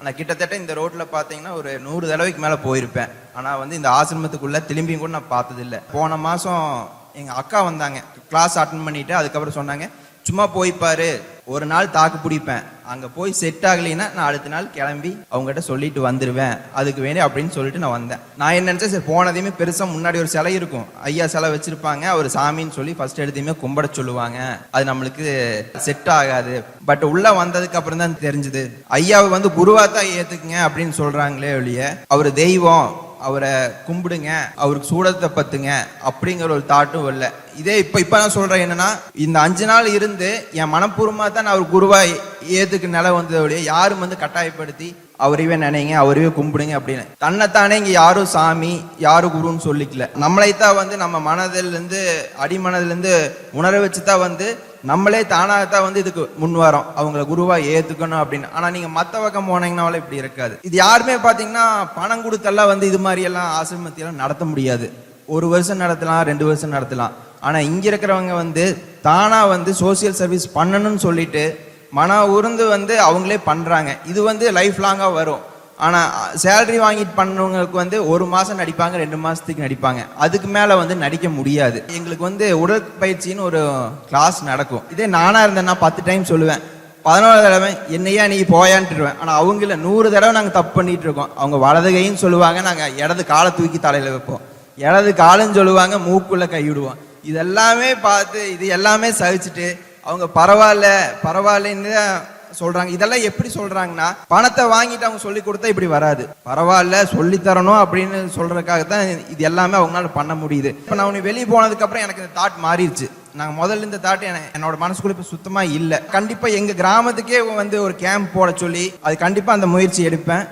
ஆனால் கிட்டத்தட்ட இந்த ரோட்டில் பார்த்தீங்கன்னா ஒரு நூறு தடவைக்கு மேலே போயிருப்பேன். ஆனால் வந்து இந்த ஆசிரமத்துக்குள்ளே திரும்பியும் கூட நான் பார்த்ததில்ல. போன மாதம் எங்கள் அக்கா வந்தாங்க. கிளாஸ் அட்டன் பண்ணிவிட்டு அதுக்கப்புறம் சொன்னாங்க சும்மா போய் ஒரு நாள் தாக்கு பிடிப்பேன். அங்கே போய் செட் ஆகலைன்னா நான் அடுத்த நாள் கிளம்பி அவங்ககிட்ட சொல்லிட்டு வந்துடுவேன் அதுக்கு வேணும் அப்படின்னு சொல்லிட்டு நான் வந்தேன். நான் என்ன நினச்சேன்? சரி போனதையுமே பெருசாக முன்னாடி ஒரு சிலை இருக்கும். ஐயா சிலை வச்சிருப்பாங்க. அவர் சாமின்னு சொல்லி ஃபர்ஸ்ட் எடுத்தையுமே கும்பிட சொல்லுவாங்க. அது நம்மளுக்கு செட் ஆகாது. பட் உள்ள வந்ததுக்கு அப்புறம் தான் தெரிஞ்சுது. ஐயாவை வந்து குருவா தான் ஏத்துக்குங்க அப்படின்னு சொல்றாங்களே ஒழிய அவர் தெய்வம். அவரை கும்பிடுங்க அவருக்கு சூடத்தை பத்துங்க அப்படிங்கிற ஒரு தாட்டும் இல்லை இதே இப்போ இப்போ நான் சொல்றேன் என்னன்னா இந்த அஞ்சு நாள் இருந்து என் மனப்பூர்வமாக தான் நான் அவர் குருவா ஏத்துக்கு நிலை வந்ததோடைய யாரும் வந்து கட்டாயப்படுத்தி அவரையே நினைங்க அவரையே கும்பிடுங்க அப்படின்னு. தன்னைத்தானே இங்க யாரும் சாமி யாரும் குருன்னு சொல்லிக்கல. நம்மளைத்தான் வந்து நம்ம மனதிலிருந்து அடிமனதிலேருந்து உணர வச்சு தான் வந்து நம்மளே தானாகத்தான் வந்து இதுக்கு முன் வரோம். அவங்கள குருவா ஏத்துக்கணும் அப்படின்னு. ஆனா நீங்க மத்த பக்கம் போனீங்கன்னாலும் இப்படி இருக்காது. இது யாருமே பாத்தீங்கன்னா பணம் கொடுத்தெல்லாம் வந்து இது மாதிரி எல்லாம் நடத்த முடியாது. ஒரு வருஷம் நடத்தலாம் ரெண்டு வருஷம் நடத்தலாம். ஆனா இங்க இருக்கிறவங்க வந்து தானா வந்து சோசியல் சர்வீஸ் பண்ணணும்னு சொல்லிட்டு மன உருந்து வந்து அவங்களே பண்றாங்க. இது வந்து லைஃப் லாங்கா வரும். ஆனால் சேலரி வாங்கிட்டு பண்ணவங்களுக்கு வந்து ஒரு மாதம் நடிப்பாங்க ரெண்டு மாதத்துக்கு நடிப்பாங்க. அதுக்கு மேலே வந்து நடிக்க முடியாது. எங்களுக்கு வந்து உடற்பயிற்சின்னு ஒரு கிளாஸ் நடக்கும். இதே நானாக இருந்தேன்னா பத்து டைம் சொல்லுவேன். பதினோரு தடவை என்னையா நீ போயான்ட்டுருவேன். ஆனால் அவங்கள நூறு தடவை நாங்கள் தப்பு பண்ணிகிட்டு இருக்கோம். அவங்க வலது கைன்னு சொல்லுவாங்க நாங்கள் இடது காலை தூக்கி தலையில் வைப்போம். இடது காலுன்னு சொல்லுவாங்க மூக்குள்ளே கைவிடுவோம் இதெல்லாமே பார்த்து இது எல்லாமே சகிச்சுட்டு அவங்க பரவாயில்ல பரவாயில்லன்னு தான் சொல்றாங்க. இதெல்லாம் எப்படி சொல்றாங்கன்னா பணத்தை வாங்கிட்டு அவங்க சொல்லி கொடுத்தா இப்படி வராது. பரவாயில்ல சொல்லி தரணும் அப்படின்னு சொல்றதுக்காக தான் இது எல்லாமே அவங்களால பண்ண முடியுது. இப்போ நான் உனக்கு வெளியே போனதுக்கு அப்புறம் எனக்கு இந்த தாட் மாறிடுச்சு. நாங்கள் முதல்ல இந்த தாட் என்னோட மனசுக்குள்ள இப்போ சுத்தமாக இல்லை. கண்டிப்பாக எங்கள் கிராமத்துக்கே வந்து ஒரு கேம்ப் போட சொல்லி அது கண்டிப்பாக அந்த முயற்சி எடுப்பேன்.